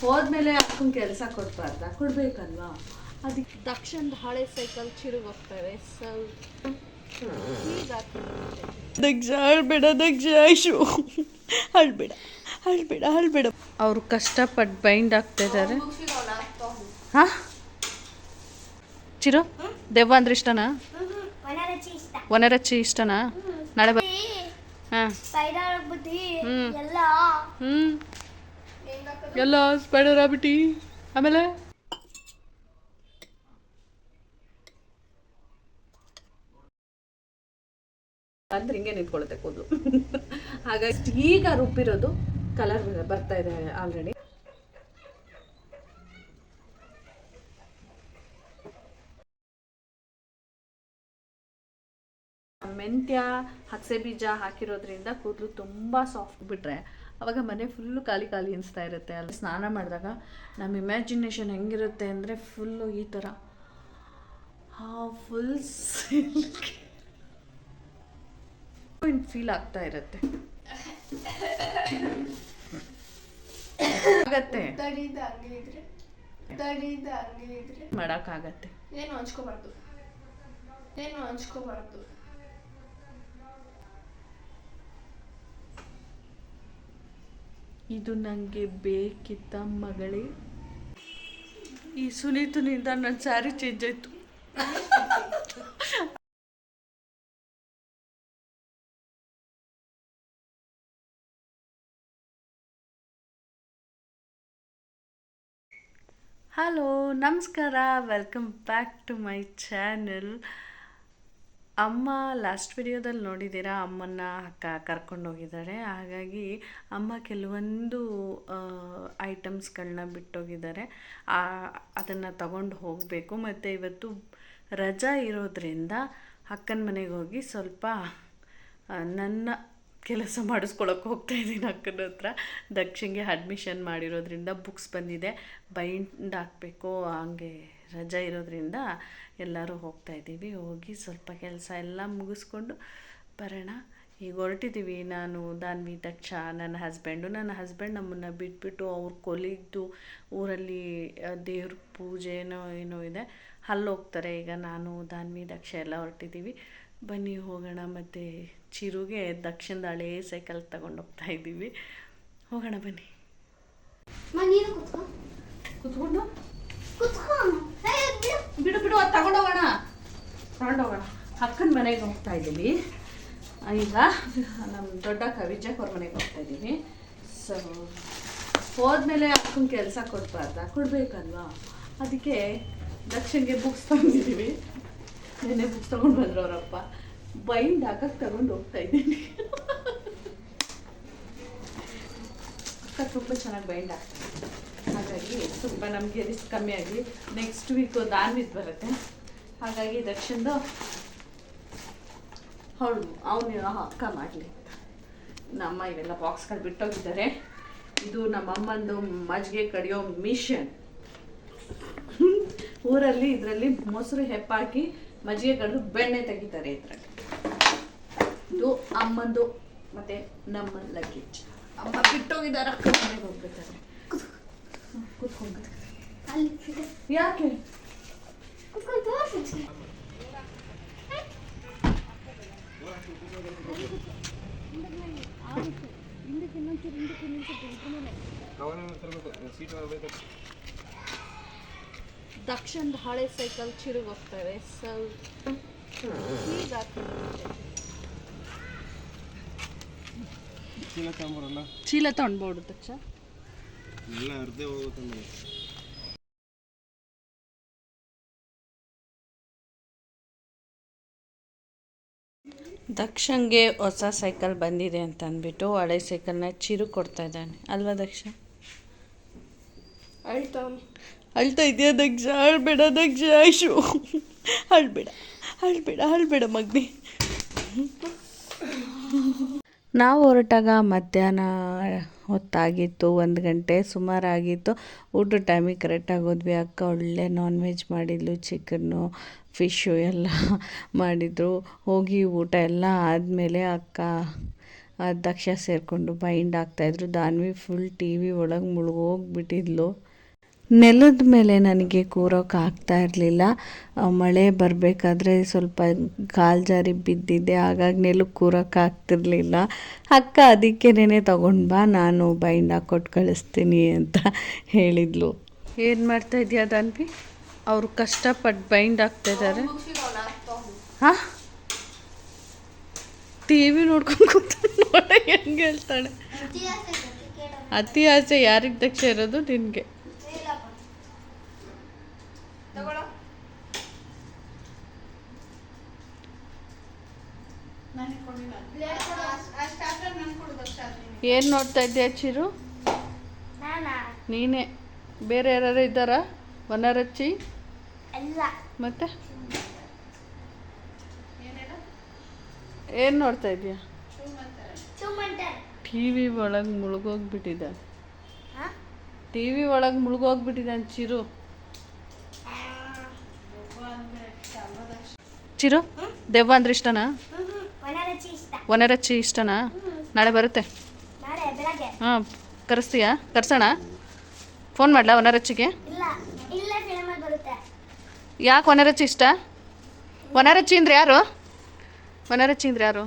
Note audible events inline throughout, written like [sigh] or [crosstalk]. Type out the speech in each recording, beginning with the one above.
ಹೋದ್ಮೇಲೆ ಅಕ್ಕನ ಕೆಲಸ ಕೊಡ್ಬಾರ್ದ. ಕೊಡ್ಬೇಕಲ್ವಾ? ಅದಕ್ಕೆ ದಕ್ಷಿಣದ ಹಳೆ ಸೈಕಲ್ ಚಿರು ಹೋಗ್ತವೆ ಸ್ವಲ್ಪ ದಕ್ಷ ಅಳ್ಬೇಡ ದಕ್ಷ ಐಶು ಅಳ್ಬೇಡ ಅಳ್ಬೇಡ ಅಳ್ಬೇಡ ಅವರು ಕಷ್ಟಪಟ್ಟು ಬೈಂಡ್ ಆಗ್ತಾ ಇದ್ದಾರೆ. ಹಾ? ಚಿರು ದೆವ್ವ ಅಂದ್ರೆ ಇಷ್ಟನಾ? ಒನರಚ್ಚಿ ಇಷ್ಟನಾ? ನಾಳೆ ಬ ಹಾಂ. ಹ್ಮ್. ಹ್ಞೂ ಎಲ್ಲ ಸ್ಪೈಡರ್ ಆಗ್ಬಿಟ್ಟಿ ಆಮೇಲೆ? ಅಂದ್ರೆ ಹಿಂಗೆ ನಿಂತ್ಕೊಳ್ಳುತ್ತೆ ಕೂದಲು. ಹಾಗಾಗಿ ಈಗ ರುಬ್ಬಿರೋದು ಕಲರ್ ಬರ್ತಾ ಇದೆ ಆಲ್ರೆಡಿ ಮೆಂತ್ಯ ಹಸೆ ಬೀಜ ಹಾಕಿರೋದ್ರಿಂದ ಕೂದಲು ತುಂಬಾ ಸಾಫ್ಟ್ ಬಿಟ್ರೆ ಅವಾಗ ಮನೆ ಫುಲ್ಲು ಖಾಲಿ ಖಾಲಿ ಅನಿಸ್ತಾ ಇರುತ್ತೆ ಅಲ್ಲಿ. ಸ್ನಾನ ಮಾಡಿದಾಗ ನಮ್ಮ ಇಮ್ಯಾಜಿನೇಷನ್ ಹೆಂಗಿರುತ್ತೆ ಅಂದರೆ ಫುಲ್ಲು ಈ ಥರ ಫುಲ್ ಫೀಲ್ ಆಗ್ತಾ ಇರುತ್ತೆ. ಆಗತ್ತೆ. ಮಾಡೋಕ್ಕಾಗತ್ತೆ. ಏನು ಹಂಚ್ಕೋಬಾರ್ದು. ಏನು ಹಂಚ್ಕೋಬಾರ್ದು? ಇದು ನನಗೆ ಬೇಕಿತ್ತ ಮಗಳೇ? ಈ ಸುನೀತನಿಂದ ನನ್ನ ಸ್ಯಾರಿ ಚೇಂಜ್ ಆಯಿತು. ಹಲೋ ನಮಸ್ಕಾರ. Welcome back to my channel ಅಮ್ಮ ಲಾಸ್ಟ್ ವಿಡಿಯೋದಲ್ಲಿ ನೋಡಿದ್ದೀರಾ, ಅಮ್ಮನ್ನ ಅಕ್ಕ ಕರ್ಕೊಂಡು ಹೋಗಿದ್ದಾರೆ. ಹಾಗಾಗಿ ಅಮ್ಮ ಕೆಲವೊಂದು ಐಟಮ್ಸ್ಗಳನ್ನ ಬಿಟ್ಟೋಗಿದ್ದಾರೆ. ಅದನ್ನು ತಗೊಂಡು ಹೋಗಬೇಕು. ಮತ್ತು ಇವತ್ತು ರಜಾ ಇರೋದ್ರಿಂದ ಅಕ್ಕನ ಮನೆಗೆ ಹೋಗಿ ಸ್ವಲ್ಪ ನನ್ನ ಕೆಲಸ ಮಾಡಿಸ್ಕೊಳಕ್ಕೆ ಹೋಗ್ತಾ ಇದ್ದೀನಿ ಅಕ್ಕನ ಹತ್ರ. ದಕ್ಷಿಣಗೆ ಅಡ್ಮಿಷನ್ ಮಾಡಿರೋದ್ರಿಂದ ಬುಕ್ಸ್ ಬಂದಿದೆ. ಬೈಂಡ್ ಹಾಕಬೇಕು, ಹಂಗೆ ರಜಾ ಇರೋದ್ರಿಂದ ಎಲ್ಲರೂ ಹೋಗ್ತಾ ಇದ್ದೀವಿ. ಹೋಗಿ ಸ್ವಲ್ಪ ಕೆಲಸ ಎಲ್ಲ ಮುಗಿಸ್ಕೊಂಡು ಬರೋಣ. ಈಗ ಹೊರಟಿದ್ದೀವಿ. ನಾನು ದಾನ್ವಿ ದಕ್ಷ ನನ್ನ ಹಸ್ಬೆಂಡು ನನ್ನ ಹಸ್ಬೆಂಡ್ ನಮ್ಮನ್ನು ಬಿಟ್ಬಿಟ್ಟು ಅವ್ರ ಕೊಲಿದ್ದು ಊರಲ್ಲಿ ದೇವ್ರ ಪೂಜೆ ಏನೋ ಏನೋ ಇದೆ. ಅಲ್ಲಿ ಹೋಗ್ತಾರೆ. ಈಗ ನಾನು ದಾನ್ವಿ ದಕ್ಷ ಎಲ್ಲ ಹೊರಟಿದ್ದೀವಿ. ಬನ್ನಿ ಹೋಗೋಣ. ಮತ್ತು ಚಿರುಗೆ ದಕ್ಷಿಣದ ಹಳೇ ಸೈಕಲ್ ತಗೊಂಡು ಹೋಗ್ತಾ ಇದ್ದೀವಿ. ಹೋಗೋಣ ಬನ್ನಿ. ಕೂತ್ಕೊಂಡು? ಬಿಡು. ಬಿಡು ಅದು ತಗೊಂಡೋಗೋಣ. ತಗೊಂಡೋಗೋಣ. ಅಕ್ಕನ ಮನೆಗೆ ಹೋಗ್ತಾ ಇದ್ದೀವಿ ಈಗ ನಮ್ಮ ದೊಡ್ಡ ವಿಜಯಕ್ ಅವ್ರ ಮನೆಗೆ ಹೋಗ್ತಾ ಇದ್ದೀವಿ ಸೊ ಹೋದ್ಮೇಲೆ ಅಕ್ಕನ ಕೆಲಸ ಕೊಡ್ಬಾರ್ದ? ಕೊಡ್ಬೇಕಲ್ವಾ? ಅದಕ್ಕೆ ದಕ್ಷಿಣಗೆ ಬುಕ್ಸ್ ತಗೊಂಡಿದ್ದೀವಿ ನಿನ್ನೆ ಬುಕ್ಸ್ ತಗೊಂಡು ಬಂದ್ರು ಅವರಪ್ಪ ಬೈಂಡ್ ಹಾಕಕ್ಕೆ ತಗೊಂಡು ಹೋಗ್ತಾ ಇದ್ದೀನಿ. ಅಕ್ಕ ತುಂಬ ಚೆನ್ನಾಗಿ ಬೈಂಡ್ ಆಗ್ತದೆ ಹಾಗಾಗಿ ಸ್ವಲ್ಪ ನಮಗೆ ರಿಸ್ಕ್ ಕಮ್ಮಿ ಆಗಿ ನೆಕ್ಸ್ಟ್ ವೀಕು ದಾನ್ವಿದ್ ಬರುತ್ತೆ. ಹಾಗಾಗಿ ದಕ್ಷಿಣದು ಅವಳು, ಅವನು ಅಕ್ಕ ಮಾಡಲಿ ನಮ್ಮ ಇವೆಲ್ಲ ಬಾಕ್ಸ್ಗಳು ಬಿಟ್ಟೋಗಿದ್ದಾರೆ. ಇದು ನಮ್ಮ ಅಮ್ಮಂದು ಮಜ್ಜಿಗೆ ಕಡಿಯೋ ಮಿಷನ್ ಊರಲ್ಲಿ, ಇದರಲ್ಲಿ ಮೊಸರು ಹೆಪ್ಪಾಕಿ ಮಜ್ಜಿಗೆ ಕಡಿದು ಬೆಣ್ಣೆ ತೆಗಿತಾರೆ ಇದರಲ್ಲಿ. ಇದು ಅಮ್ಮಂದು ಮತ್ತೆ ನಮ್ಮ ಲಗೇಜ್ ಅಮ್ಮ ಬಿಟ್ಟೋಗಿದ್ದಾರೆ, ಅಕ್ಕ ಮನೆಗೆ ಹೋಗ್ಬೇಕಾದ್ರೆ. ಯಾಕೆ ಕುತ್ಕೊಂಡು ತೋರ್ಸು. ದಕ್ಷಿಣದ ಹಳೆ ಸೈಕಲ್ ಚಿರುಗ್ ಹೋಗ್ತವೆ ಸ್ವಲ್ಪ ಚೀಲ ತಗೊಂಡ್ಬೋದು ದಕ್ಷ ಎಲ್ಲ ಅರ್ಧೆ ಹೋಗುತ್ತಂದ್ರೆ ದಕ್ಷಂಗೆ ಹೊಸ ಸೈಕಲ್ ಬಂದಿದೆ ಅಂತ ಅಂದ್ಬಿಟ್ಟು ಹಳೆ ಸೈಕಲ್ನ ಚಿರು ಕೊಡ್ತಾ ಇದ್ದಾನೆ. ಅಲ್ವಾ ದಕ್ಷ? ಅಳ್ತಾ. ಅಳ್ತಾ ಇದೆಯಾ ದಕ್ಷ? ಅಳ್ಬೇಡ ದಕ್ಷ ಐಶು. ಅಳ್ಬೇಡ ಅಳ್ಬೇಡ ಅಳ್ಬೇಡ ಮಗ್ನಿ. ನಾವು ಹೊರಟಾಗ ಮಧ್ಯಾಹ್ನ ಹೊತ್ತಾಗಿತ್ತು, ಒಂದು ಗಂಟೆ ಸುಮಾರಾಗಿತ್ತು. ಊಟದ ಟೈಮಿಗೆ ಕರೆಕ್ಟಾಗಿ ಹೋದ್ವಿ. ಅಕ್ಕ ಒಳ್ಳೆ ನಾನ್ ವೆಜ್ ಮಾಡಿದ್ಲು ಚಿಕನ್ನು ಫಿಶ್ಶು ಎಲ್ಲ ಮಾಡಿದರು. ಹೋಗಿ ಊಟ ಎಲ್ಲ ಆದಮೇಲೆ ಅಕ್ಕ, ಅಧ್ಯಕ್ಷ ಸೇರಿಕೊಂಡು ಬೈಂಡ್ ಆಗ್ತಾಯಿದ್ರು ದಾನ್ವಿ ಫುಲ್ ಟಿ ವಿ ಒಳಗೆ ಮುಳುಗೋಗ್ಬಿಟ್ಟಿದ್ಲು ನೆಲದ ಮೇಲೆ ನನಗೆ ಕೂರೋಕೆ ಆಗ್ತಾ ಇರಲಿಲ್ಲ. ಮಳೆ ಬರಬೇಕಾದ್ರೆ ಸ್ವಲ್ಪ ಕಾಲು ಜಾರಿ ಬಿದ್ದಿದ್ದೆ ಹಾಗಾಗಿ ನೆಲಕ್ಕೆ ಕೂರೋಕೆ ಆಗ್ತಿರ್ಲಿಲ್ಲ. ಅಕ್ಕ ಅದಕ್ಕೇನೆ ತೊಗೊಂಡು ಬಾ, ನಾನು ಬೈಂಡ್ ಹಾಕ್ಕೊಟ್ಟು ಕಳಿಸ್ತೀನಿ ಅಂತ ಹೇಳಿದ್ಲು. ಏನು ಮಾಡ್ತಾ ಇದೆಯಾ ದಾನ್ವಿ? ಅವರು ಕಷ್ಟಪಟ್ಟು ಬೈಂಡ್ ಆಗ್ತಾ ಇದ್ದಾರೆ. ಹಾಂ? ಟಿ ವಿ ನೋಡ್ಕೊಂಡು ಕೂತ್ಕೊಂಡು ಹೆಂಗೆ ಹೇಳ್ತಾಳೆ. ಅತಿ ಆಸೆ ಯಾರಿಗೆ ದಕ್ಷ ಇರೋದು ನಿನಗೆ? ಏನು ನೋಡ್ತಾ ಇದ್ದೀಯ ಚಿರು? ನೀನೆ? ಬೇರೆ ಯಾರು ಇದ್ದಾರಾ? ವನರಚ್ಚಿ? ಮತ್ತೆ? ಏನು ನೋಡ್ತಾ ಇದೀಯ ಟಿ ವಿ ಒಳಗೆ ಮುಳುಗೋಗ್ಬಿಟ್ಟಿದ್ದಾನೆ. ಟಿ ವಿ ಒಳಗೆ ಮುಳುಗೋಗ್ಬಿಟ್ಟಿದ್ದಾನೆ ಚಿರು. ಚಿರು ದೆವ್ವ ಅಂದ್ರೆ ಇಷ್ಟನಾ? ವನರಚಿ ಇಷ್ಟ. ವನರಚ್ಚಿ ಇಷ್ಟನಾ? ನಾಳೆ ಬರುತ್ತೆ. ಹಾಂ ಕರೆಸ್ತೀಯಾ? ಕರ್ಸೋಣ? ಫೋನ್ ಮಾಡಲಾ ವನರಚ್ಚಿಗೆ? ಇಲ್ಲ ಇಲ್ಲ ಫಿಲಮಲ್ಲಿ ಬರುತ್ತೆ. ಯಾಕೆ ವನರಚ್ಚಿ ಇಷ್ಟ? ವನರಚ್ಚಿ ಅಂದ್ರೆ ಯಾರು? ವನರಚ್ಚಿ ಅಂದ್ರೆ ಯಾರು?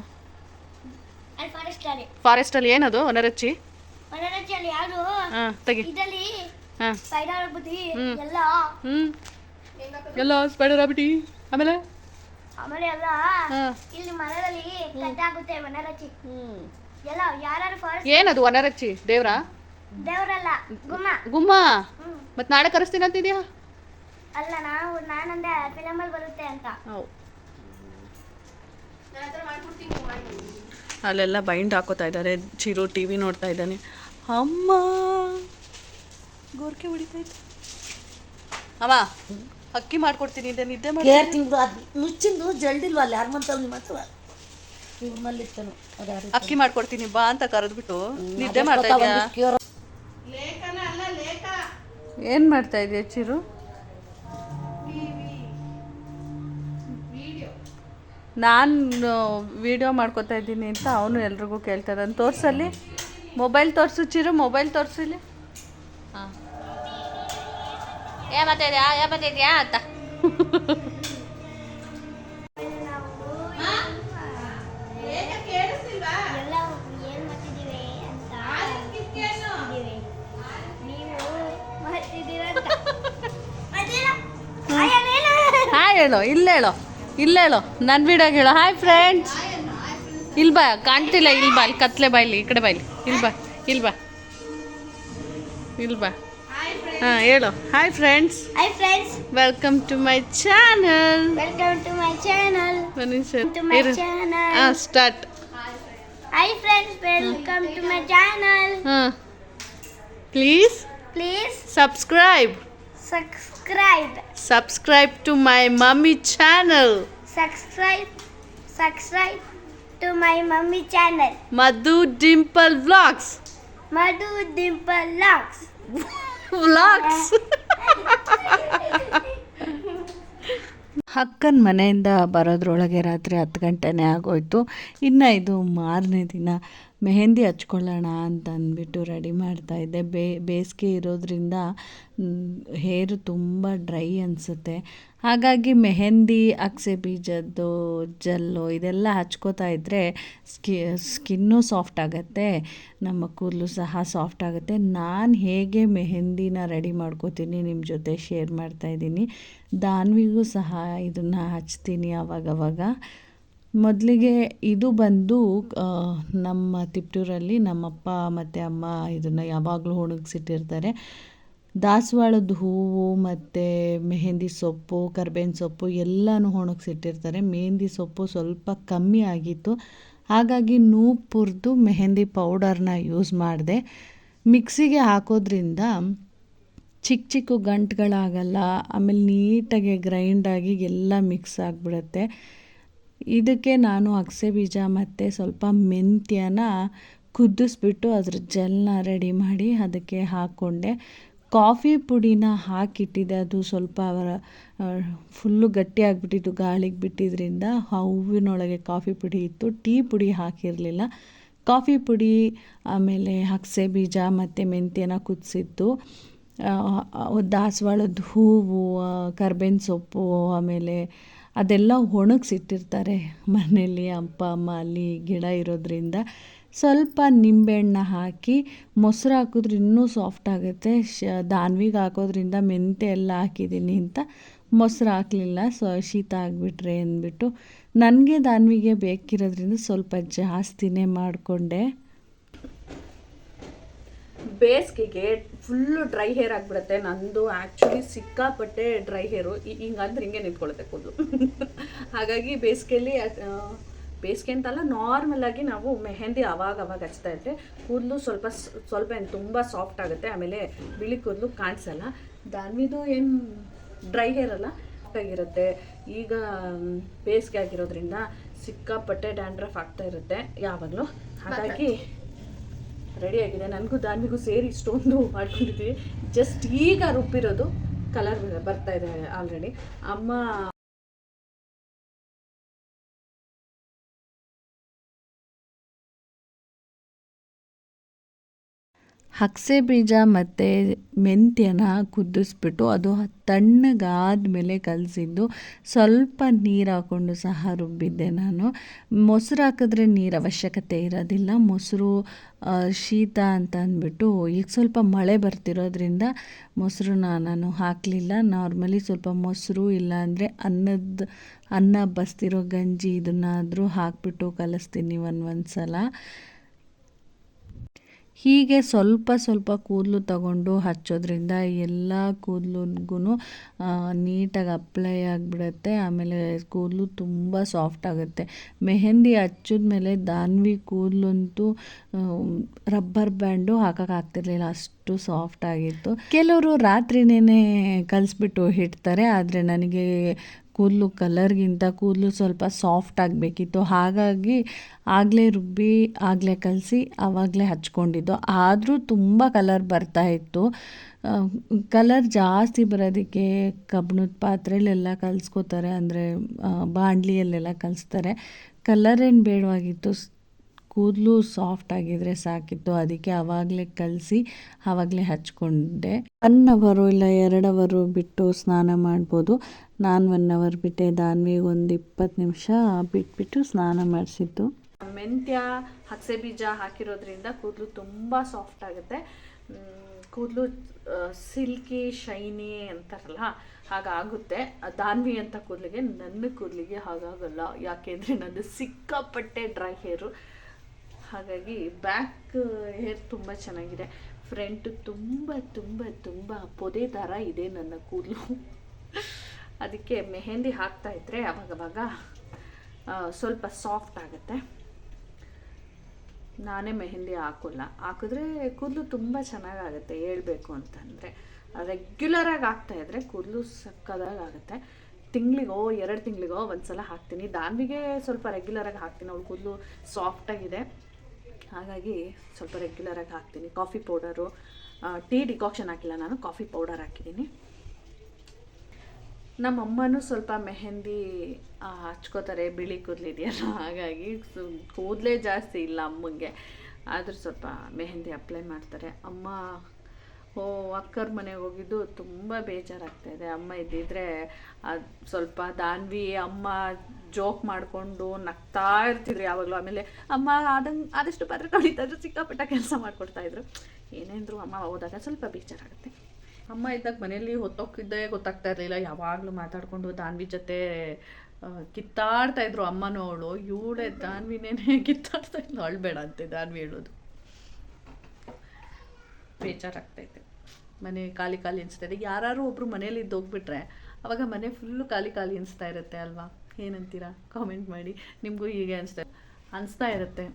ಅಲ್ಲಿ. ಫಾರೆಸ್ಟ್ ಅಲ್ಲಿ ಫಾರೆಸ್ಟಲ್ಲಿ ಏನದು ವನರಚ್ಚಿ? ಹಾಂ ತೆಗಿ. ಹಾಂ. ಹ್ಞೂ ಎಲ್ಲ. ಸ್ಪೈಡರ್ ಆಗ್ಬಿಟ್ಟು. ಆಮೇಲೆ? ಆಮೇಲೆ ಎಲ್ಲ ಹಾಂ. ಇಲ್ಲಿ ಮರದಲ್ಲಿ ಕಟ್ಟಾಗುತ್ತೆ ವನರಚಿ ಎಲ್ಲ ಯಾರು ಫಾರೆಸ್ಟ್ ಏನದು ವನರಚ್ಚಿ ದೇವ್ರಾ? ದೇವರಲ್ಲ ಗುಮ್ಮ. ಗುಮ್ಮ? ಮತ್ತೆ ನಾಳೆ ಕರೆಸ್ತೀನಿ ಅಂತಿದ್ಯಾ? ಅಲ್ಲ ನಾವು ನಾನಂದೆ ಫಿಲಮಲ್ಲಿ ಬರುತ್ತೆ ಅಂತ. ಹೌದು ಅಲ್ಲೆಲ್ಲ ಬೈಂಡ್ ಹಾಕೋತಾ ಇದ್ದಾರೆ ಚಿರು ಟಿ ವಿ ನೋಡ್ತಾ ಇದ್ದಾನೆ. ಅಮ್ಮ! ಗೋರ್ಕೆ ಹೊಡಿತಾ ಇತ್ತು ಅಮ್ಮ ಅಕ್ಕಿ ಮಾಡ್ಕೊಡ್ತೀನಿ. ಇದೆ ನಿದ್ದೆ ಮಾಡಿ ತಿಂಗಳು ಅದು ಮುಚ್ಚಿಂದು ಜಲ್ದಿಲ್ವಾ ಅಲ್ಲಿ? ಯಾರ ಮಂತವ್ ಅಕ್ಕಿ ಮಾಡ್ಕೊಡ್ತೀನಿ ಬಾ ಅಂತ ಕರೆದ್ಬಿಟ್ಟು ನಿದ್ದೆ ಮಾಡ್ತಾ ಇದೆಯಾ? ಕೇರ್ ಏನು ಮಾಡ್ತಾ ಇದೆಯಾ ಚಿರು? ನಾನು ವಿಡಿಯೋ ಮಾಡ್ಕೊತಾ ಇದ್ದೀನಿ ಅಂತ ಅವನು ಎಲ್ರಿಗೂ ಕೇಳ್ತಾ ಇದ್ದಾನೆ. ತೋರ್ಸಲ್ಲಿ? ಮೊಬೈಲ್ ತೋರಿಸು ಚಿರು ಮೊಬೈಲ್ ತೋರಿಸು ಇಲ್ಲಿ. ಹಾಂ. ಏ ಮತ್ತೆ ಇದೆಯಾ? ಏ ಮತ್ತೆ ಇದೆಯಾ ಅಂತ. [laughs] ಹೇಳು ಇಲ್ಲ ಹೇಳು ಇಲ್ಲ ಹೇಳು ನನ್ನ ವಿಡಿಯೋಗೆ ಹೇಳು ಹಾಯ್ ಫ್ರೆಂಡ್ಸ್ ಇಲ್ಲಿ ಬಾ ಕಾಣ್ತಿಲ್ಲ ಇಲ್ಲಿ ಬಾ ಇಲ್ಲಿ ಕತ್ಲೆ ಬಾ ಇಲ್ಲಿ ಈ ಕಡೆ ಬಾ ಇಲ್ಲಿ ಇಲ್ಲಿ ಬಾ ಇಲ್ಲಿ ಬಾ ಇಲ್ಲಿ ಬಾ ಹಾಂ ಹೇಳು hi friends Hi friends, welcome to my channel welcome to my channel. To my channel. ಹಾಂ start Hi friends, welcome to my channel. ಹಾಂ please Please. Subscribe subscribe, Subscribe to my mummy channel. subscribe, subscribe to my mummy channel. Madhu Dimple Vlogs. Madhu Dimple Vlogs. vlogs. ಅಕ್ಕನ ಮನೆಯಿಂದ ಬರೋದ್ರೊಳಗೆ ರಾತ್ರಿ ಹತ್ತು ಗಂಟೆನೇ ಆಗೋಯ್ತು ಇನ್ನು ಇದು ಮಾರನೇ ದಿನ ಮೆಹಂದಿ ಹಚ್ಕೊಳ್ಳೋಣ ಅಂತ ಅಂದ್ಬಿಟ್ಟು ರೆಡಿ ಮಾಡ್ತಾಯಿದ್ದೆ ಬೇಸಿಗೆ ಇರೋದ್ರಿಂದ ಹೇರು ತುಂಬ ಡ್ರೈ ಅನಿಸುತ್ತೆ. ಹಾಗಾಗಿ ಮೆಹೆಂದಿ ಅಗಸೆ ಬೀಜದ್ದು, ಜಲ್ಲು ಇದೆಲ್ಲ ಹಚ್ಕೋತಾ ಇದ್ದರೆ ಸ್ಕಿ, ಸ್ಕಿನ್ನು ಸಾಫ್ಟ್ ಆಗುತ್ತೆ, ನಮ್ಮ ಕೂದಲು ಸಹ ಸಾಫ್ಟ್ ಆಗುತ್ತೆ. ನಾನು ಹೇಗೆ ಮೆಹೆಂದಿನ ರೆಡಿ ಮಾಡ್ಕೋತೀನಿ ನಿಮ್ಮ ಜೊತೆ ಶೇರ್ ಮಾಡ್ತಾಯಿದ್ದೀನಿ ದಾನ್ವಿಗೂ ಸಹ ಇದನ್ನು ಹಚ್ತೀನಿ ಅವಾಗವಾಗ ಮೊದಲಿಗೆ ಇದು ಬಂದು ನಮ್ಮ ತಿಪ್ಟೂರಲ್ಲಿ ನಮ್ಮಪ್ಪ ಮತ್ತು ಅಮ್ಮ ಇದನ್ನು ಯಾವಾಗಲೂ ಒಣಗಿಸಿಟ್ಟಿರ್ತಾರೆ. ದಾಸವಾಳದ ಹೂವು ಮತ್ತು ಮೆಹೆಂದಿ ಸೊಪ್ಪು, ಕರ್ಬೇವಿನ ಸೊಪ್ಪು ಎಲ್ಲನೂ ಒಣಗಿಸಿಟ್ಟಿರ್ತಾರೆ. ಮೆಹೆಂದಿ ಸೊಪ್ಪು ಸ್ವಲ್ಪ ಕಮ್ಮಿ ಆಗಿತ್ತು. ಹಾಗಾಗಿ ನೂಪುರ್ದು ಮೆಹೆಂದಿ ಪೌಡರ್ನ ಯೂಸ್ ಮಾಡಿದೆ. ಮಿಕ್ಸಿಗೆ ಹಾಕೋದ್ರಿಂದ ಚಿಕ್ಕ ಚಿಕ್ಕ ಗಂಟುಗಳಾಗಲ್ಲ, ಆಮೇಲೆ ನೀಟಾಗಿ ಗ್ರೈಂಡಾಗಿ ಎಲ್ಲ ಮಿಕ್ಸ್ ಆಗಿಬಿಡುತ್ತೆ. ಇದಕ್ಕೆ ನಾನು ಅಗಸೆ ಬೀಜ ಮತ್ತು ಸ್ವಲ್ಪ ಮೆಂತ್ಯನ ಕುದಿಸ್ಬಿಟ್ಟು ಅದ್ರ ಜೆಲ್ನ ರೆಡಿ ಮಾಡಿ ಅದಕ್ಕೆ ಹಾಕ್ಕೊಂಡೆ. ಕಾಫಿ ಪುಡಿನ ಹಾಕಿಟ್ಟಿದ್ದೆ. ಅದು ಸ್ವಲ್ಪ ಫುಲ್ಲು ಗಟ್ಟಿ ಆಗಿಬಿಟ್ಟಿತ್ತು ಗಾಳಿಗೆ ಬಿಟ್ಟಿದ್ರಿಂದ. ಹೂವಿನೊಳಗೆ ಕಾಫಿ ಪುಡಿ ಇತ್ತು. ಟೀ ಪುಡಿ ಹಾಕಿರಲಿಲ್ಲ. ಕಾಫಿ ಪುಡಿ, ಆಮೇಲೆ ಹಕ್ಸೆ ಬೀಜ ಮತ್ತು ಮೆಂತ್ಯನ ಕುದಿಸಿತ್ತು. ದಾಸವಾಳದ ಹೂವು ಕರ್ಬೇವಿನ ಸೊಪ್ಪು, ಆಮೇಲೆ ಅದೆಲ್ಲ ಒಣಗಿಸಿಟ್ಟಿರ್ತಾರೆ ಮನೆಯಲ್ಲಿ ಅಪ್ಪ, ಅಮ್ಮ ಅಲ್ಲಿ ಗಿಡ ಇರೋದ್ರಿಂದ. ಸ್ವಲ್ಪ ನಿಂಬೆಹಣ್ಣ ಹಾಕಿ ಮೊಸರು ಹಾಕಿದ್ರೆ ಇನ್ನೂ ಸಾಫ್ಟ್ ಆಗುತ್ತೆ. ಶ, ದಾನ್ವಿಗೆ ಹಾಕೋದ್ರಿಂದ ಮೆಂತ್ಯ ಎಲ್ಲ ಹಾಕಿದ್ದೀನಿ ಅಂತ ಮೊಸರು ಹಾಕಲಿಲ್ಲ. ಸೊ, ಶೀತ ಆಗಿಬಿಟ್ರೆ ಅಂದ್ಬಿಟ್ಟು. ನನಗೆ ದಾನ್ವಿಗೆ ಬೇಕಿರೋದ್ರಿಂದ ಸ್ವಲ್ಪ ಜಾಸ್ತಿನೇ ಮಾಡಿಕೊಂಡೆ. ಬೇಸಿಗೆಗೆ ಫುಲ್ಲು ಡ್ರೈ ಹೇರ್ ಆಗಿಬಿಡುತ್ತೆ. ನಂದು ಆ್ಯಕ್ಚುಲಿ ಸಿಕ್ಕಾಪಟ್ಟೆ ಡ್ರೈ ಹೇರು ಹಿಂಗಂದ್ರೆ ಹಿಂಗೆ ನಿಂತ್ಕೊಳ್ಳುತ್ತೆ ಕೂದಲು. [laughs] ಹಾಗಾಗಿ ಬೇಸಿಗೆಯಲ್ಲಿ ಬೇಸಿಗೆ ಅಂತಲ್ಲ ನಾರ್ಮಲ್ ಆಗಿ ನಾವು ಮೆಹೆಂದಿ ಅವಾಗ ಅವಾಗ ಹಚ್ತಾ ಇದ್ರೆ ಕೂದಲು ಸ್ವಲ್ಪ ಸ್ವಲ್ಪ ಏನು ತುಂಬ ಸಾಫ್ಟ್ ಆಗುತ್ತೆ. ಆಮೇಲೆ ಬಿಳಿ ಕೂದಲು ಕಾಣಿಸಲ್ಲ. ದಾನ್ವಿದು ಏನು ಡ್ರೈ ಹೇರ್ ಅಲ್ಲ ಆಗಿರುತ್ತೆ ಈಗ ಬೇಸಿಗೆ ಆಗಿರೋದ್ರಿಂದ ಸಿಕ್ಕಾಪಟ್ಟೆ ಡ್ಯಾಂಡ್ರಫ್ ಆಗ್ತಾ ಇರುತ್ತೆ ಯಾವಾಗಲೂ. ಹಾಗಾಗಿ ರೆಡಿ ಆಗಿದೆ. ನನಗೂ ದಾನ್ವಿಗೂ ಸೇರಿ ಇಷ್ಟೊಂದು ಮಾಡ್ಕೊಂಡಿದ್ದೀವಿ. ಜಸ್ಟ್ ಈಗ ರುಬ್ಬಿರೋದು ಕಲರ್ ಬರ್ತಾ ಇದೆ ಆಲ್ರೆಡಿ ಅಮ್ಮ ಅಗಸೆ ಬೀಜ ಮತ್ತು ಮೆಂತ್ಯನ ಕುದಿಸ್ಬಿಟ್ಟು ಅದು ತಣ್ಣಗಾದ ಮೇಲೆ ಕಲಸಿದ್ದು ಸ್ವಲ್ಪ ನೀರು ಹಾಕ್ಕೊಂಡು ಸಹ ರುಬ್ಬಿದ್ದೆ ನಾನು. ಮೊಸರು ಹಾಕಿದ್ರೆ ನೀರು ಅವಶ್ಯಕತೆ ಇರೋದಿಲ್ಲ. ಮೊಸರು ಶೀತ ಅಂತ ಅಂದ್ಬಿಟ್ಟು ಈಗ ಸ್ವಲ್ಪ ಮಳೆ ಬರ್ತಿರೋದ್ರಿಂದ ಮೊಸರನ್ನ ನಾನು ಹಾಕಲಿಲ್ಲ. ನಾರ್ಮಲಿ ಸ್ವಲ್ಪ ಮೊಸರು ಇಲ್ಲಾಂದರೆ ಅನ್ನದ, ಅನ್ನ ಬಸ್ತಿರೋ ಗಂಜಿ ಇದನ್ನಾದರೂ ಹಾಕ್ಬಿಟ್ಟು ಕಲಿಸ್ತೀನಿ ಒಂದು ಒಂದು ಸಲ ಹೀಗೆ ಸ್ವಲ್ಪ ಸ್ವಲ್ಪ ಕೂದಲು ತಗೊಂಡು ಹಚ್ಚೋದ್ರಿಂದ ಎಲ್ಲ ಕೂದಲುಗೂ ನೀಟಾಗಿ ಅಪ್ಲೈ ಆಗಿಬಿಡುತ್ತೆ. ಆಮೇಲೆ ಕೂದಲು ತುಂಬ ಸಾಫ್ಟ್ ಆಗುತ್ತೆ. ಮೆಹೆಂದಿ ಹಚ್ಚಿದ ಮೇಲೆ ದಾನ್ವಿ ಕೂದಲಂತೂ ರಬ್ಬರ್ ಬ್ಯಾಂಡು ಹಾಕೋಕ್ಕಾಗ್ತಿರ್ಲಿಲ್ಲ ಅಷ್ಟು ಸಾಫ್ಟ್ ಆಗಿತ್ತು. ಕೆಲವರು ರಾತ್ರಿನೇ ಕಲಿಸ್ಬಿಟ್ಟು ಇಡ್ತಾರೆ, ಆದರೆ ನನಗೆ ಕೂದಲು ಕಲರ್ಗಿಂತ ಕೂದಲು ಸ್ವಲ್ಪ ಸಾಫ್ಟ್ ಆಗಬೇಕಿತ್ತು. ಹಾಗಾಗಿ ಆಗಲೇ ರುಬ್ಬಿ, ಆಗಲೇ ಕಲಸಿ, ಆವಾಗಲೇ ಹಚ್ಕೊಂಡಿದ್ದು. ಆದರೂ ತುಂಬ ಕಲರ್ ಬರ್ತಾ ಇತ್ತು. ಕಲರ್ ಜಾಸ್ತಿ ಬರೋದಕ್ಕೆ ಕಬ್ಬಿಣದ ಪಾತ್ರೆಲೆಲ್ಲ ಕಲಿಸ್ಕೋತಾರೆ, ಅಂದರೆ ಬಾಣಲಿಯಲ್ಲೆಲ್ಲ ಕಲಿಸ್ತಾರೆ. ಕಲರ್ ಏನು ಬೇಡವಾಗಿತ್ತು ಕೂದಲು ಸಾಫ್ಟ್ ಆಗಿದ್ರೆ ಸಾಕಿತ್ತು. ಅದಕ್ಕೆ ಆವಾಗಲೇ ಕಲಸಿ, ಆವಾಗಲೇ ಹಚ್ಕೊಂಡೆ. ಒನ್ ಅವರು ಇಲ್ಲ ಎರಡು ಅವರು ಬಿಟ್ಟು ಸ್ನಾನ ಮಾಡ್ಬೋದು. ನಾನು ಒನ್ ಅವರ್ ಬಿಟ್ಟೆ, ದಾನ್ವಿಗೆ ಒಂದು ಇಪ್ಪತ್ತು ನಿಮಿಷ ಬಿಟ್ಬಿಟ್ಟು ಸ್ನಾನ ಮಾಡಿಸಿದ್ದು. ಮೆಂತ್ಯ ಹಸೆ ಬೀಜ ಹಾಕಿರೋದ್ರಿಂದ ಕೂದಲು ತುಂಬ ಸಾಫ್ಟ್ ಆಗುತ್ತೆ. ಕೂದಲು ಸಿಲ್ಕಿ ಶೈನಿ ಅಂತಾರಲ್ಲ, ಹಾಗಾಗುತ್ತೆ. ದಾನ್ವಿ ಅಂತ ಕೂದಲಿಗೆ, ನನ್ನ ಕೂದಲಿಗೆ ಹಾಗಾಗಲ್ಲ. ಯಾಕೆಂದರೆ ನಂದು ಸಿಕ್ಕಾಪಟ್ಟೆ ಡ್ರೈ ಹೇರು ಹಾಗಾಗಿ ಬ್ಯಾಕ್ ಹೇರ್ ತುಂಬ ಚೆನ್ನಾಗಿದೆ. ಫ್ರಂಟ್ ತುಂಬ ತುಂಬ ತುಂಬ ಪೊದೆ ಥರ ಇದೆ ನನ್ನ ಕೂದಲು. ಅದಕ್ಕೆ ಮೆಹೆಂದಿ ಹಾಕ್ತಾ ಇದ್ದರೆ ಅವಾಗವಾಗ ಸ್ವಲ್ಪ ಸಾಫ್ಟ್ ಆಗುತ್ತೆ. ನಾನೇ ಮೆಹೆಂದಿ ಹಾಕೋಲ್ಲ. ಹಾಕಿದ್ರೆ ಕೂದಲು ತುಂಬ ಚೆನ್ನಾಗಾಗುತ್ತೆ, ಹೇಳಬೇಕು ಅಂತಂದರೆ. ರೆಗ್ಯುಲರಾಗಿ ಹಾಕ್ತಾ ಇದ್ದರೆ ಕೂದಲು ಸಕ್ಕದಾಗಿ ಆಗುತ್ತೆ ತಿಂಗಳಿಗೋ, ಎರಡು ತಿಂಗಳಿಗೋ ಒಂದು ಸಲ ಹಾಕ್ತೀನಿ. ದಾನ್ವಿಗೆ ಸ್ವಲ್ಪ ರೆಗ್ಯುಲರಾಗಿ ಹಾಕ್ತೀನಿ. ಅವಳು ಕೂದಲು ಸಾಫ್ಟಾಗಿದೆ ಹಾಗಾಗಿ ಸ್ವಲ್ಪ ರೆಗ್ಯುಲರಾಗಿ ಹಾಕ್ತೀನಿ. ಕಾಫಿ ಪೌಡರು ಟೀ ಡಿಕಾಕ್ಷನ್ ಹಾಕಿಲ್ಲ ನಾನು. ಕಾಫಿ ಪೌಡರ್ ಹಾಕಿದ್ದೀನಿ. ನಮ್ಮ ಅಮ್ಮನೂ ಸ್ವಲ್ಪ ಮೆಹೆಂದಿ ಹಚ್ಕೋತಾರೆ, ಬಿಳಿ ಕೂದಲಿದೆಯಲ್ಲ, ಹಾಗಾಗಿ ಕೂದಲೇ ಜಾಸ್ತಿ ಇಲ್ಲ ಅಮ್ಮಂಗೆ. ಆದರೂ ಸ್ವಲ್ಪ ಮೆಹೆಂದಿ ಅಪ್ಲೈ ಮಾಡ್ತಾರೆ. ಅಮ್ಮ, ಓ, ಅಕ್ಕರ ಮನೆಗೆ ಹೋಗಿದ್ದು ತುಂಬ ಬೇಜಾರಾಗ್ತಾ ಇದೆ ಅಮ್ಮ ಇದ್ದಿದ್ರೆ ಅದು ಸ್ವಲ್ಪ ದಾನ್ವಿ, ಅಮ್ಮ ಜೋಕ್ ಮಾಡಿಕೊಂಡು ನಗ್ತಾ ಇರ್ತಿದ್ರು ಯಾವಾಗಲೂ. ಆಮೇಲೆ ಅಮ್ಮ ಆದಂಗೆ, ಆದಷ್ಟು ಪಾತ್ರೆ ತೊಳಿತಾ ಇದ್ರು, ಸಿಕ್ಕಾಪಟ್ಟ ಕೆಲಸ ಮಾಡಿಕೊಡ್ತಾಯಿದ್ರು ಏನೇಂದ್ರು ಅಮ್ಮ ಹೋದಾಗ ಸ್ವಲ್ಪ ಬೇಜಾರಾಗುತ್ತೆ. ಅಮ್ಮ ಇದ್ದಾಗ ಮನೆಯಲ್ಲಿ ಹೊತ್ತೋಗಿದ್ದೇ ಗೊತ್ತಾಗ್ತಾ ಇರಲಿಲ್ಲ. ಯಾವಾಗಲೂ ಮಾತಾಡಿಕೊಂಡು ದಾನ್ವಿ ಜೊತೆ ಕಿತ್ತಾಡ್ತಾ ಇದ್ರು ಅಮ್ಮನೂ ಅವಳು. ಇವಳೆ ದಾನ್ವಿನೇನೆ ಕಿತ್ತಾಡ್ತಾ ಇದ್ಲು. ಅಳ್ಬೇಡ ಅಂತೆ ದಾನ್ವಿ ಹೇಳೋದು. ಬೇಜಾರಾಗ್ತೈತೆ. ಮನೆ ಖಾಲಿ ಖಾಲಿ ಅನಿಸ್ತಾ ಇದೆ ಯಾರು ಒಬ್ರು ಮನೇಲಿ ಹೋಗ್ಬಿಟ್ರೆ, ಅವಾಗ ಮನೆ ಫುಲ್ಲು ಖಾಲಿ ಖಾಲಿ ಅನಿಸ್ತಾ ಇರುತ್ತೆ ಅಲ್ವಾ? ಏನಂತೀರಾ? ಕಾಮೆಂಟ್ ಮಾಡಿ. ನಿಮಗೂ ಹೀಗೆ ಅನಿಸ್ತಾ ಅನಿಸ್ತಾ ಇರುತ್ತೆ.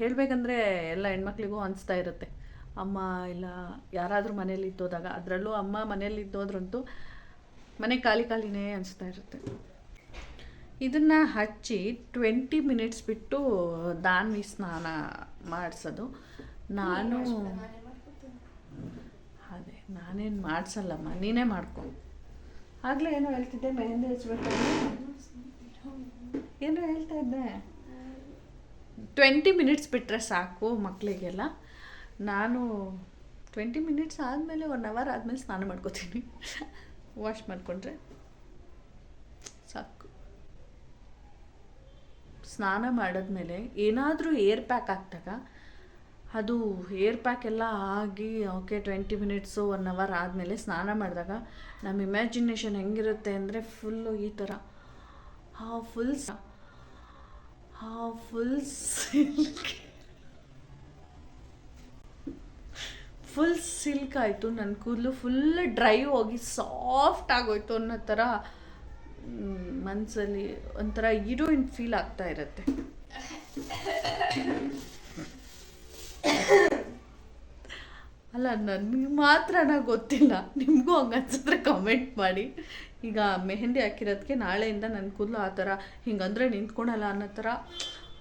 ಹೇಳಬೇಕಂದ್ರೆ ಎಲ್ಲ ಹೆಣ್ಮಕ್ಳಿಗೂ ಅನಿಸ್ತಾ ಇರುತ್ತೆ. ಅಮ್ಮ ಇಲ್ಲ ಯಾರಾದರೂ ಮನೇಲಿ ಇದ್ದೋದಾಗ ಅದರಲ್ಲೂ ಅಮ್ಮ ಮನೇಲಿ ಇದ್ದೋದ್ರಂತೂ ಮನೆ ಖಾಲಿ ಖಾಲಿನೇ ಅನಿಸ್ತಾ ಇರುತ್ತೆ. ಇದನ್ನು ಹಚ್ಚಿ ಟ್ವೆಂಟಿ ಮಿನಿಟ್ಸ್ ಬಿಟ್ಟು ದಾನ್ವಿ ಸ್ನಾನ ಮಾಡಿಸೋದು. ನಾನು ಅದೇ ನಾನೇನು ಮಾಡಿಸಲ್ಲಮ್ಮ ನೀನೇ ಮಾಡ್ಕೊ. ಆಗಲೇ ಏನೋ ಹೇಳ್ತಿದ್ದೆ ಮೆಹಂದಿ ಹಚ್ಬೇಕಾದ್ರೆ ಏನೋ ಹೇಳ್ತಾ ಇದ್ದೆ. ಟ್ವೆಂಟಿ ಮಿನಿಟ್ಸ್ ಬಿಟ್ಟರೆ ಸಾಕು ಮಕ್ಕಳಿಗೆಲ್ಲ ನಾನು ಟ್ವೆಂಟಿ ಮಿನಿಟ್ಸ್ ಆದಮೇಲೆ ಒನ್ ಅವರ್ ಆದಮೇಲೆ ಸ್ನಾನ ಮಾಡ್ಕೋತೀನಿ. ವಾಶ್ ಮಾಡಿಕೊಂಡ್ರೆ ಸಾಕು. ಸ್ನಾನ ಮಾಡಿದ್ಮೇಲೆ ಏನಾದರೂ ಏರ್ ಪ್ಯಾಕ್ ಹಾಕಿದಾಗ ಅದು ಏರ್ ಪ್ಯಾಕ್ ಎಲ್ಲ ಆಗಿ okay twenty minutes one hour ಆದಮೇಲೆ ಸ್ನಾನ ಮಾಡಿದಾಗ ನಮ್ಮ ಇಮ್ಯಾಜಿನೇಷನ್ ಹೆಂಗಿರುತ್ತೆ ಅಂದರೆ ಫುಲ್ಲು ಈ ಥರ ಹಾ ಫುಲ್ ಹಾ ಫುಲ್ ಸಿಲ್ಕ್ ಫುಲ್ ಸಿಲ್ಕ್ ಆಯಿತು. ನನ್ನ ಕೂದಲು ಫುಲ್ ಡ್ರೈ ಹೋಗಿ ಸಾಫ್ಟ್ ಆಗೋಯ್ತು ಅನ್ನೋ ಥರ ಮನಸ್ಸಲ್ಲಿ ಒಂಥರ ಹೀರೋಯಿನ್ ಫೀಲ್ ಆಗ್ತಾ ಇರುತ್ತೆ. ಅಲ್ಲ, ನನಗೆ ಮಾತ್ರ ಗೊತ್ತಿಲ್ಲ. ನಿಮಗೂ ಹಂಗೆ ಅನ್ಸಿದ್ರೆ ಕಮೆಂಟ್ ಮಾಡಿ. ಈಗ ಮೆಹಂದಿ ಹಾಕಿರೋದಕ್ಕೆ ನಾಳೆಯಿಂದ ನನ್ನ ಕೂದಲು ಆ ಥರ ಹಿಂಗಂದ್ರೆ ನಿಂತ್ಕೊಳಲ್ಲ ಅನ್ನೋ ಥರ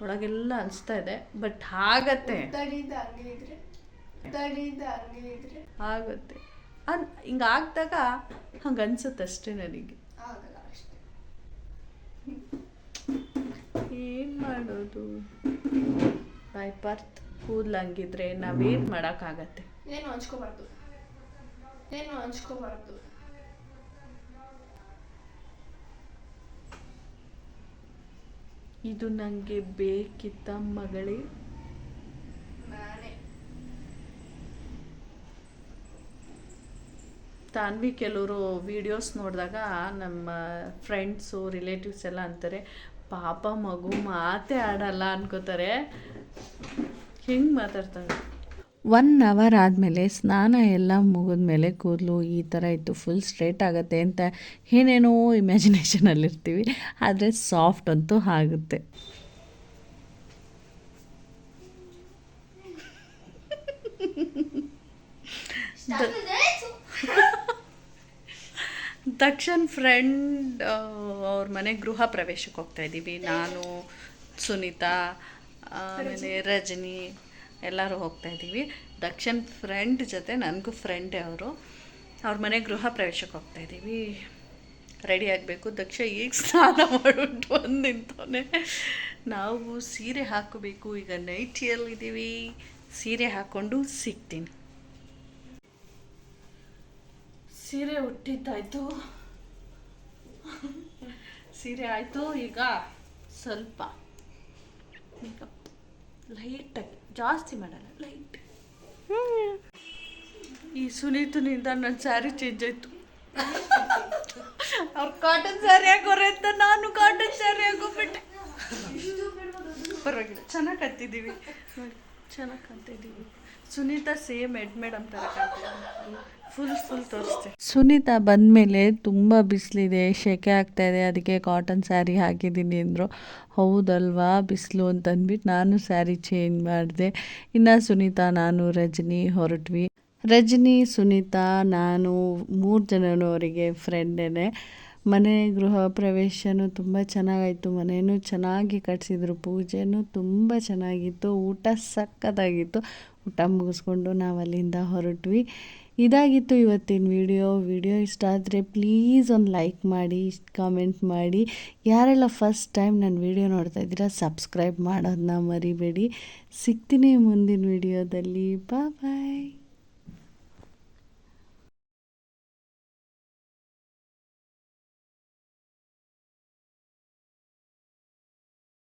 ಒಳಗೆಲ್ಲ ಅನಿಸ್ತಾ ಇದೆ. ಬಟ್ ಆಗತ್ತೆ ಆಗುತ್ತೆ. ಅನ್ ಹಿಂಗೆ ಆಗ್ದಾಗ ಹಂಗೆ ಅನ್ಸುತ್ತೆ ಅಷ್ಟೇ ನನಗೆ. ಏನು ಮಾಡೋದು? ಪರ್ತ್ ಕೂದಲು ಹಂಗಿದ್ರೆ ನಾವೇನು ಮಾಡೋಕ್ಕಾಗತ್ತೆ? ಏನು ಹಂಚ್ಕೋಬಾರ್ದು. ಏನು ಹಂಚ್ಕೋಬಾರ್ದು. ಇದು ನಂಗೆ ಬೇಕಿತ್ತ ಮಗಳೇ ನಾನೇ ತಾನ್ವಿ ಕೆಲವರು ವೀಡಿಯೋಸ್ ನೋಡಿದಾಗ ನಮ್ಮ ಫ್ರೆಂಡ್ಸು ರಿಲೇಟಿವ್ಸ್ ಎಲ್ಲ ಅಂತಾರೆ ಪಾಪ ಮಗು ಮಾತೇ ಆಡಲ್ಲ ಅನ್ಕೋತಾರೆ. ಹೆಂಗೆ ಮಾತಾಡ್ತಾರೆ ಒನ್ ಅವರ್ ಆದಮೇಲೆ ಸ್ನಾನ ಎಲ್ಲ ಮುಗಿದ್ಮೇಲೆ ಕೂದಲು ಈ ಥರ ಇತ್ತು ಫುಲ್ ಸ್ಟ್ರೇಟ್ ಆಗುತ್ತೆ ಅಂತ ಏನೇನೋ ಇಮ್ಯಾಜಿನೇಷನಲ್ಲಿರ್ತೀವಿ ಆದರೆ ಸಾಫ್ಟ್ ಅಂತೂ ಆಗುತ್ತೆ. ದಕ್ಷನ್ ಫ್ರೆಂಡ್ ಅವ್ರ ಮನೆ ಗೃಹ ಪ್ರವೇಶಕ್ಕೆ ಹೋಗ್ತಾ ಇದ್ದೀವಿ. ನಾನು ಸುನೀತಾ ಆಮೇಲೆ ರಜನಿ ಎಲ್ಲರೂ ಹೋಗ್ತಾ ಇದ್ದೀವಿ. ದಕ್ಷನ್ ಫ್ರೆಂಡ್ ಜೊತೆ ನನಗೂ ಫ್ರೆಂಡೇ ಅವರು. ಅವ್ರ ಮನೆ ಗೃಹ ಪ್ರವೇಶಕ್ಕೆ ಹೋಗ್ತಾ ಇದ್ದೀವಿ. ರೆಡಿ ಆಗಬೇಕು. ದಕ್ಷ ಈಗ ಸ್ನಾನ ಮಾಡಿಬಿಟ್ಟು ಬಂದು ನಿಂತವನೆ. ನಾವು ಸೀರೆ ಹಾಕಬೇಕು. ಈಗ ನೈಟಿಯಲ್ಲಿದ್ದೀವಿ. ಸೀರೆ ಹಾಕ್ಕೊಂಡು ಸಿಗ್ತೀನಿ. ಸೀರೆ ಹುಟ್ಟಿದ್ದಾಯ್ತು ಸೀರೆ ಆಯಿತು, ಈಗ ಸ್ವಲ್ಪ ಮೇಕಪ್ ಲೈಟಾಗಿ ಜಾಸ್ತಿ ಮಾಡಲ್ಲ ಲೈಟ್ ಈ ಸುನೀತನಿಂದ ನನ್ನ ಸ್ಯಾರಿ ಚೇಂಜ್ ಆಯಿತು. ಅವ್ರು ಕಾಟನ್ ಸ್ಯಾರಿ ಹಾಕೋರೆ ಅಂತ ನಾನು ಕಾಟನ್ ಸ್ಯಾರಿ ಹಾಕೋಬಿಟ್ಟೆ ಪರವಾಗಿಲ್ಲ, ಚೆನ್ನಾಗಿ ಕತ್ತಿದ್ದೀವಿ ನೋಡಿ, ಚೆನ್ನಾಗಿ ಕತ್ತಿದ್ದೀವಿ ಸುನೀತಾ ಸೇಮ್ ಎಡ್ ಮೇಡಮ್ ಫುಲ್ ಫುಲ್ ತೋರಿಸ್ತೆ. ಸುನೀತಾ ಬಂದಮೇಲೆ ತುಂಬ ಬಿಸಿಲಿದೆ ಆಗ್ತಾ ಇದೆ, ಅದಕ್ಕೆ ಕಾಟನ್ ಸ್ಯಾರಿ ಹಾಕಿದ್ದೀನಿ ಅಂದರು. ಹೌದಲ್ವಾ ಬಿಸಿಲು ಅಂತ ಅಂದ್ಬಿಟ್ಟು ನಾನು ಸ್ಯಾರಿ ಚೇಂಜ್ ಮಾಡಿದೆ. ಇನ್ನು ಸುನೀತಾ, ನಾನು, ರಜನಿ ಹೊರಟ್ವಿ. ರಜನಿ, ಸುನೀತಾ, ನಾನು ಮೂರು ಜನನೂ ಅವರಿಗೆ ಫ್ರೆಂಡೇ ಮನೆ ಗೃಹ ಪ್ರವೇಶನೂ ತುಂಬ ಚೆನ್ನಾಗಾಯಿತು. ಮನೆಯೂ ಚೆನ್ನಾಗಿ ಕಟ್ಸಿದ್ರು. ಪೂಜೆನೂ ತುಂಬ ಚೆನ್ನಾಗಿತ್ತು. ಊಟ ಸಕ್ಕತ್ತಾಗಿತ್ತು ಊಟ ಮುಗಿಸ್ಕೊಂಡು ನಾವು ಅಲ್ಲಿಂದ ಹೊರಟ್ವಿ. ಇದಾಗಿತ್ತು ಇವತ್ತಿನ ವಿಡಿಯೋ. ವಿಡಿಯೋ ಇಷ್ಟ ಆದರೆ ಪ್ಲೀಸ್ ಒಂದು ಲೈಕ್ ಮಾಡಿ ಕಾಮೆಂಟ್ ಮಾಡಿ. ಯಾರೆಲ್ಲ ಫಸ್ಟ್ ಟೈಮ್ ನನ್ನ ವಿಡಿಯೋ ನೋಡ್ತಾ ಇದ್ದೀರಾ ಸಬ್ಸ್ಕ್ರೈಬ್ ಮಾಡೋದನ್ನ ಮರಿಬೇಡಿ. ಸಿಗ್ತೀನಿ ಮುಂದಿನ ವಿಡಿಯೋದಲ್ಲಿ. ಬಾಯ್